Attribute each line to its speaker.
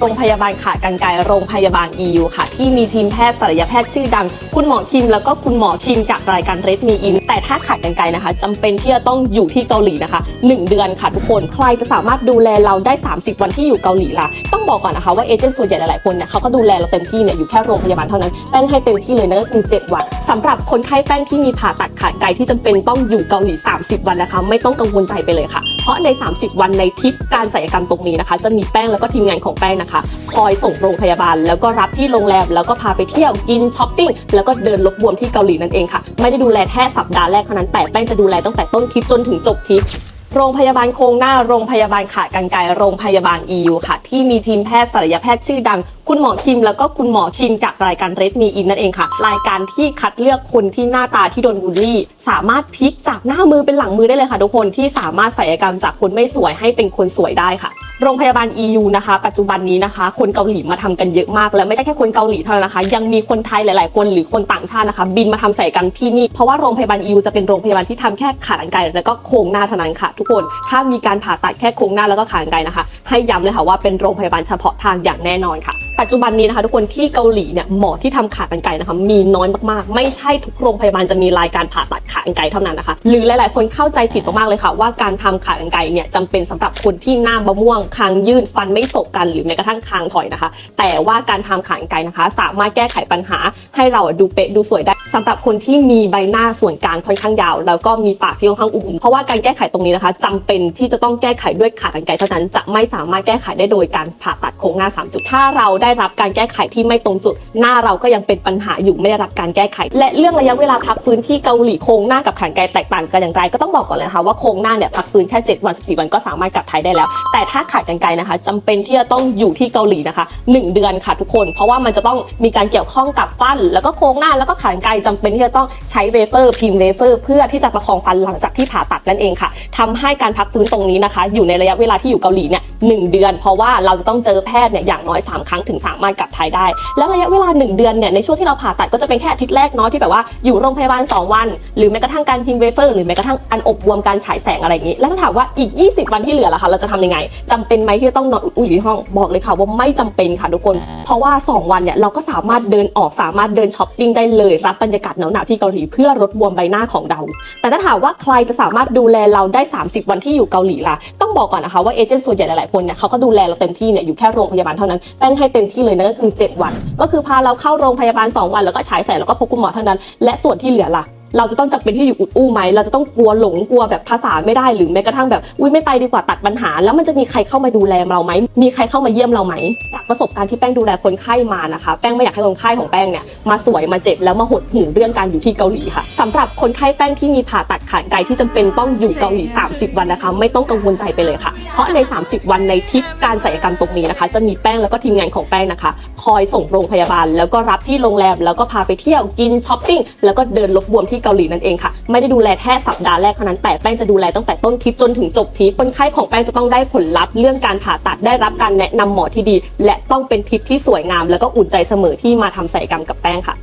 Speaker 1: โรงพยาบาลขากันไกรโรงพยาบาล EU ค่ะ ที่มีทีมแพทย์ศัลยแพทย์ชื่อดัง คุณหมอคิม แล้วก็คุณหมอชินจากรายการเรดมีอิน แต่ถ้าขากันไกรนะคะจำเป็นที่จะต้องอยู่ที่เกาหลีนะคะ 1 เดือนค่ะทุกคน ใครจะสามารถดูแลเราได้ 30 วันที่อยู่เกาหลีล่ะ ต้องบอกก่อนนะคะว่าเอเจนต์ส่วนใหญ่หลายๆคนเนี่ยเขาก็ดูแลเราเต็มที่เนี่ยอยู่แค่โรงพยาบาลเท่านั้นแป้งให้เต็มที่เลยนั่นก็คือ 7 วันสำหรับคนไข้แป้งที่มีผ่าตัดขาไกรที่จำเป็นต้องอยู่เกาหลี 30 วันนะคะ ไม่ต้องกังวลใจไปเลยค่ะ เพราะใน 30 วันในทริปการศัลยกรรมตรงนี้นะคะ จะมีแป้งแล้วก็ทีมงานของแป้งนะคะคอยส่งโรงพยาบาล แล้วก็รับที่โรงแรม แล้วก็พาไปเที่ยวกินช้อปปิ้ง แล้วก็เดินลบบวมที่เกาหลีนั่นเองค่ะ ไม่ได้ดูแลแค่สัปดาห์แรกเท่านั้น แต่แป้งจะดูแลตั้งแต่ต้นทริปจนถึงจบทริปโรงพยาบาลโครงหน้า โรงพยาบาลขากันไกรโรงพยาบาล EU ค่ะ ที่มีทีมแพทย์ศัลยแพทย์ชื่อดัง คุณหมอคิม แล้วก็คุณหมอชินจากรายการเรดมีอินนั่นเองค่ะ รายการที่คัดเลือกคนที่หน้าตาที่โดนบูลลี่ สามารถพลิกจากหน้ามือเป็นหลังมือได้เลยค่ะทุกคนที่สามารถศัลยกรรมจากคนไม่สวยให้เป็นคนสวยได้ค่ะ โรงพยาบาล EU นะคะ ปัจจุบันนี้นะคะ คนเกาหลีมาทำกันเยอะมากและไม่ใช่แค่คนเกาหลีเท่านั้นนะคะ ยังมีคนไทยหลาย ๆ คนหรือคนต่างชาตินะคะ บินมาทำศัลยกรรมที่นี่ เพราะว่าโรงพยาบาล EU จะเป็นโรงพยาบาลที่ทำแค่ขากรรไกรแล้วก็โครงหน้าเท่านั้นค่ะ ทุกคนถ้ามีการผ่าตัดแค่โครงหน้าแล้วก็ขากรรไกรนะคะ ให้ย้ำเลยค่ะว่าเป็นโรงพยาบาลเฉพาะทางอย่างแน่นอนค่ะปัจจุบันนี้นะคะทุกคนที่เกาหลีเนี่ยหมอที่ทำขากรรไกรนะคะมีน้อยมากๆ ไม่ใช่ทุกโรงพยาบาลจะมีรายการผ่าตัด ขากรรไกรเท่านั้นนะคะ หรือหลาย ๆ คนเข้าใจผิดมากๆเลยค่ะ ว่าการทำขากรรไกรเนี่ยจำเป็นสำหรับคนที่หน้าบะม่วงคางยื่นฟันไม่สบกันหรือแม้กระทั่งคางถอยนะคะ แต่ว่าการทำขากรรไกรนะคะ สามารถแก้ไขปัญหา ให้เราดูเป๊ะดูสวยได้สำหรับคนที่มีใบหน้าส่วนกลางค่อนข้างยาว แล้วก็มีปากที่ค่อนข้างอุ่มเพราะว่าการแก้ไขตรงนี้นะคะจำเป็นที่จะต้องแก้ไขด้วยขากรรไกรเท่านั้นจะไม่สามารถแก้ไขได้โดยการผ่าตัดโครงหน้า 3 จุด ถ้าเราได้รับการแก้ไขที่ไม่ตรงจุด หน้าเราก็ยังเป็นปัญหาอยู่ไม่ได้รับการแก้ไข และเรื่องระยะเวลาพักฟื้นที่เกาหลีโครงงหน้ากับขากรรไกรแตกต่างกันอย่างไร ก็ต้องบอกก่อนเลยนะคะว่าโครงหน้าเนี่ยพักฟื้นแค่ 7 วัน 14 วันก็สามารถกลับไทยได้แล้ว แต่ถ้าขากรรไกรนะคะจำเป็นที่จะต้องอยู่ที่เกาหลีนะคะ 1 เดือนค่ะทุกคน เพราะว่ามันจะต้องมีการเกี่ยวข้องกับฟัน แล้วก็โครงหน้าแล้วก็ขากรรไกรจำเป็นที่จะต้องใช้เวเฟอร์พิมพ์เวเฟอร์เพื่อที่จะประคองฟันหลังจากที่ผ่าตัดนั่นเองค่ะทำให้การพักฟื้นตรงนี้นะคะ อยู่ในระยะเวลาที่อยู่เกาหลีเนี่ยหนึ่งเดือน เพราะว่าเราจะต้องเจอแพทย์เนี่ยอย่างน้อย 3 ครั้งถึงสามารถกลับไทยได้ แล้วระยะเวลา 1 เดือนเนี่ยในช่วงที่เราผ่าตัดก็จะเป็นแค่อาทิตย์แรกเนาะที่แบบว่าอยู่โรงพยาบาล 2 วัน หรือแม้กระทั่งการพิมพ์เวเฟอร์หรือแม้กระทั่งอันอบบวมการฉายแสงอะไรอย่างนี้ แล้วถ้าถามว่าอีก 20 วันที่เหลือล่ะคะเราจะทำยังไงจำเป็นไหมที่จะต้องนอนอุดๆอยู่ที่ห้องบอกเลยค่ะว่าไม่จำเป็นค่ะทุกคน เพราะว่า 2 วันเนี่ยเราก็สามารถเดินออกสามารถเดินช้อปปิ้งได้เลย รับบรรยากาศหนาวๆที่เกาหลีเพื่อลดบวมใบหน้าของเรา แต่ถ้าถามว่าใครจะสามารถดูแลเราได้ 30 วันที่อยู่เกาหลีล่ะต้องบอกก่อนนะคะว่าเอเจนต์ส่วนใหญ่หลายๆคนเนี่ยเขาก็ดูแลเราเต็มที่เนี่ยอยู่แค่โรงพยาบาลเท่านั้นแป้งให้เต็มที่เลยนั่นก็คือ 7 วัน ก็คือพาเราเข้าโรงพยาบาล 2 วันแล้วก็ฉายแสงแล้วก็พบคุณหมอเท่านั้นและส่วนที่เหลือล่ะ เราจะต้องจำเป็นที่อยู่อุดอู้ไหมเราจะต้องกลัวหลงกลัวแบบภาษาไม่ได้หรือแม้กระทั่งแบบอุ้ยไม่ไปดีกว่าตัดปัญหา แล้วมันจะมีใครเข้ามาดูแลเราไหมมีใครเข้ามาเยี่ยมเราไหมจากประสบการณ์ที่แป้งดูแลคนไข้มานะคะ แป้งไม่อยากให้คนไข้ของแป้งเนี่ยมาสวยมาเจ็บแล้วมาหดหูเรื่องการอยู่ที่เกาหลีค่ะสำหรับคนไข้แป้งที่มีผ่าตัดขากรรไกรที่จำเป็นต้องอยู่เกาหลี 30 วันนะคะ ไม่ต้องกังวลใจไปเลยค่ะ เพราะใน 30 วันในทริปการศัลยกรรมตรงนี้นะคะ จะมีแป้งแล้วก็ทีมงานของแป้งนะคะ คอยส่งโรงพยาบาล แล้วก็รับที่โรงแรมแล้วก็พาไปเที่ยวกินช้อปปิ้งแล้วก็เดินลบบวมที่เกาหลีนั่นเองค่ะ ไม่ได้ดูแลแค่สัปดาห์แรกเท่านั้นแต่แป้งจะดูแลตั้งแต่ต้นทริปจนถึงจบทริปคนไข้ของแป้งจะต้องได้ผลลัพธ์เรื่องการผ่าตัดได้รับการแนะนำหมอที่ดี และต้องเป็นทริปที่สวยงาม แล้วก็อุ่นใจเสมอที่มาทำศัลยกรรมกับแป้งค่ะ